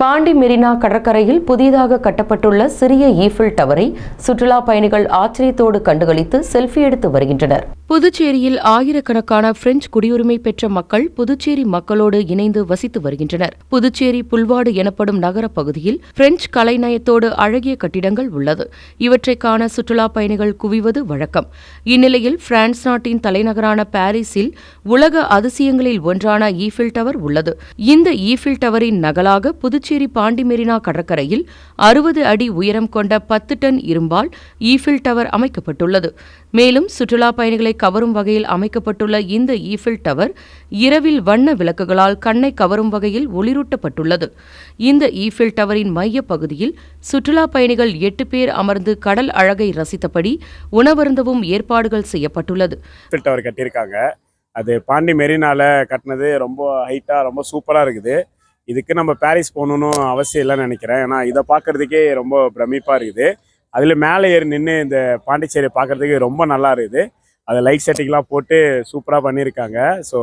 பாண்டி மெரினா கடற்கரையில் புதிதாக கட்டப்பட்டுள்ள சிறிய ஈஃபில் டவரை சுற்றுலா பயணிகள் ஆச்சரியத்தோடு கண்டுகளித்து செல்ஃபி எடுத்து வருகின்றனர். புதுச்சேரியில் ஆயிரக்கணக்கான பிரெஞ்சு குடியுரிமை பெற்ற மக்கள் புதுச்சேரி மக்களோடு இணைந்து வசித்து வருகின்றனர். புதுச்சேரி புல்வாடு எனப்படும் நகர பகுதியில் பிரெஞ்சு கலைநயத்தோடு அழகிய கட்டிடங்கள் உள்ளது. இவற்றை காண சுற்றுலா பயணிகள் குவிவது வழக்கம். இந்நிலையில் பிரான்ஸ் நாட்டின் தலைநகரான பாரிஸில் உலக அதிசயங்களில் ஒன்றான ஈஃபில் டவர் உள்ளது. இந்த ஈஃபில் டவரின் நகலாக புதுச்சேரி பாண்டி மெரினா கடற்கரையில் அறுபது அடி உயரம் கொண்ட பத்து டன் இரும்பால் ஈஃபில் டவர் அமைக்கப்பட்டுள்ளது. மேலும் சுற்றுலா பயணிகளை கவரும் வகையில் அமைக்கப்பட்டுள்ள இந்த ஈஃபில் டவர் இரவில் வண்ண விளக்குகளால் கண்ணை கவரும் வகையில் ஒளிரூட்டப்பட்டுள்ளது. இந்த ஈஃபில் டவரின் மைய பகுதியில் சுற்றுலா பயணிகள் எட்டு பேர் அமர்ந்து கடல் அழகை ரசித்தபடி உணவருந்தவும் ஏற்பாடுகள் செய்யப்பட்டுள்ளது. டவர் கட்டியிருக்காங்க. அது பாண்டி மெரினால கட்டினது ரொம்ப ஹைட்டாக ரொம்ப சூப்பராக இருக்குது. இதுக்கு நம்ம பாரிஸ் போகணுன்னு அவசியம் இல்லைன்னு நினைக்கிறேன். ஏன்னா இதை பார்க்கறதுக்கே ரொம்ப பிரமிப்பாக இருக்குது. அதில் மேலே ஏறி நின்று இந்த பாண்டிச்சேரி பார்க்குறதுக்கு ரொம்ப நல்லா இருக்குது. அது லைட் செட்டிங்லாம் போட்டு சூப்பராக பண்ணியிருக்காங்க. ஸோ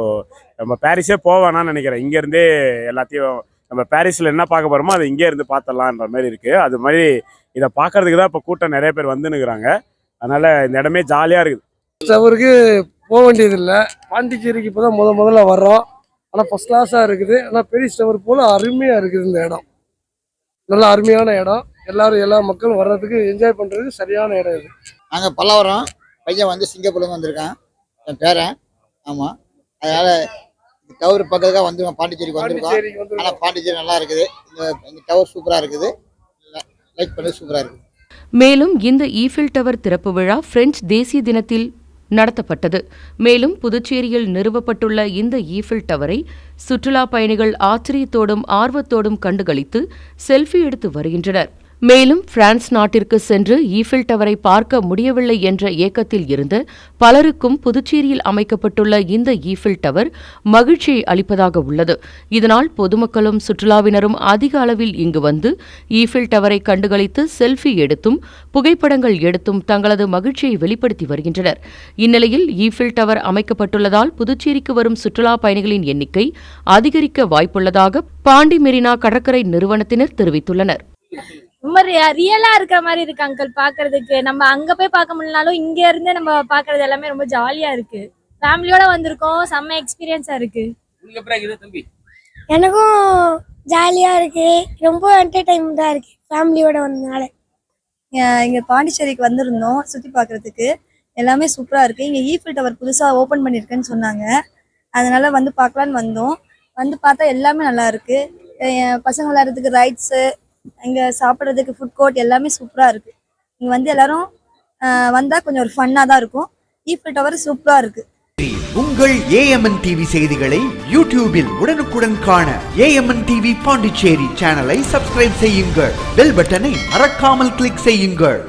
நம்ம பாரிஸே போவேணான்னு நினைக்கிறேன். இங்கேருந்தே எல்லாத்தையும் நம்ம பாரிஸில் என்ன பார்க்க போகிறோமோ அதை இங்கே இருந்து பார்த்துடலான்ற மாதிரி இருக்குது அது மாதிரி இதை பார்க்கறதுக்கு தான் இப்போ கூட்டம் நிறைய பேர் வந்துன்னுக்குறாங்க. அதனால் இந்த இடமே ஜாலியாக இருக்குது. அவருக்கு போக வேண்டியதில்லை. பாண்டிச்சேரிக்கு இப்போ தான் முத முதல்ல வர்றோம். ஆனால் ஃபஸ்ட் கிளாஸாக இருக்குது. ஆனால் பெரிய ஸ்டவர் போல் அருமையாக இருக்குது இந்த இடம். நல்ல அருமையான இடம். எல்லாரும் எல்லா மக்களும் வர்றதுக்கு என்ஜாய் பண்ணுறதுக்கு சரியான இடம் இது. நாங்கள் பல்லாவரம் பையன் வந்து சிங்கப்பூர்லேருந்து வந்திருக்கான். என் பேரன். ஆமாம் அதனால் டவர் பக்கத்துக்காக வந்து பாண்டிச்சேரிக்கு வந்திருக்கோம் பாண்டிச்சேரிக்கு வந்து ஆனால் பாண்டிச்சேரி நல்லா இருக்குது. இந்த இந்த டவர் சூப்பராக இருக்குது. லைக் பண்ணி சூப்பராக இருக்குது. மேலும் இந்த ஈஃபில் டவர் திறப்பு விழா பிரெஞ்சு தேசிய தினத்தில் நடத்தப்பட்டது. மேலும் புதுச்சேரியில் நிறுவப்பட்டுள்ள இந்த ஈஃபில் டவரை சுற்றுலா பயணிகள் ஆச்சரியத்தோடும் ஆர்வத்தோடும் கண்டுகளித்து செல்ஃபி எடுத்து வருகின்றனர். மேலும் பிரான்ஸ் நாட்டிற்கு சென்று ஈஃபில் டவரை பார்க்க முடியவில்லை என்ற ஏக்கத்தில் இருந்த பலருக்கும் புதுச்சேரியில் அமைக்கப்பட்டுள்ள இந்த ஈஃபில் டவர் மகிழ்ச்சியை அளிப்பதாக உள்ளது. இதனால் பொதுமக்களும் சுற்றுலாவினரும் அதிக அளவில் இங்கு வந்து ஈஃபில் டவரை கண்டுகளித்து செல்ஃபி எடுத்தும் புகைப்படங்கள் எடுத்தும் தங்களது மகிழ்ச்சியை வெளிப்படுத்தி வருகின்றனர். இந்நிலையில் ஈஃபில் டவர் அமைக்கப்பட்டுள்ளதால் புதுச்சேரிக்கு வரும் சுற்றுலா பயணிகளின் எண்ணிக்கை அதிகரிக்க வாய்ப்புள்ளதாக பாண்டி மெரினா கடற்கரை நிறுவனத்தினர் தெரிவித்துள்ளனர். ரொம்ப ரியலா இருக்கிற மாதிரி இருக்கு அங்கிள் பாக்குறதுக்கு. நம்ம அங்க போய் பார்க்க முடியலனாலும் இங்க இருந்து நம்ம பாக்குறது எல்லாமே ரொம்ப ஜாலியா இருக்கு. ஃபேமிலியோட வந்திருக்கோம் செம்ம எக்ஸ்பீரியன்ஸா இருக்கு. எனக்கும் ஜாலியா இருக்கு. ரொம்ப என்டர்டைன்மெண்டா இருக்கு ஃபேமிலியோட வந்தனால. இங்கே பாண்டிச்சேரிக்கு வந்திருந்தோம் சுற்றி பார்க்குறதுக்கு. எல்லாமே சூப்பராக இருக்குது இங்கே ஈஃபில் டவர் புதுசாக ஓப்பன் பண்ணியிருக்குன்னு சொன்னாங்க. அதனால வந்து பார்க்கலான்னு வந்தோம். வந்து பார்த்தா எல்லாமே நல்லா இருக்கு. பசங்க விளையாடுறதுக்கு ரைட்ஸு இங்கே சாப்பிட்றதுக்கு ஃபுட் கோர்ட் எல்லாமே சூப்பராக இருக்குது இங்கே வந்து எல்லாரும் வந்தால் கொஞ்சம் ஒரு ஃபன்னாக தான் இருக்கும். ஈஃபில் டவர் சூப்பராக இருக்குது உங்கள் ஏஎம்என் டிவி செய்திகளை யூடியூபில் உடனுக்குடன் காண ஏஎம்என் டிவி பாண்டிச்சேரி சேனலை சப்ஸ்கிரைப் செய்யுங்கள். பெல் பட்டனை மறக்காமல் கிளிக் செய்யுங்கள்.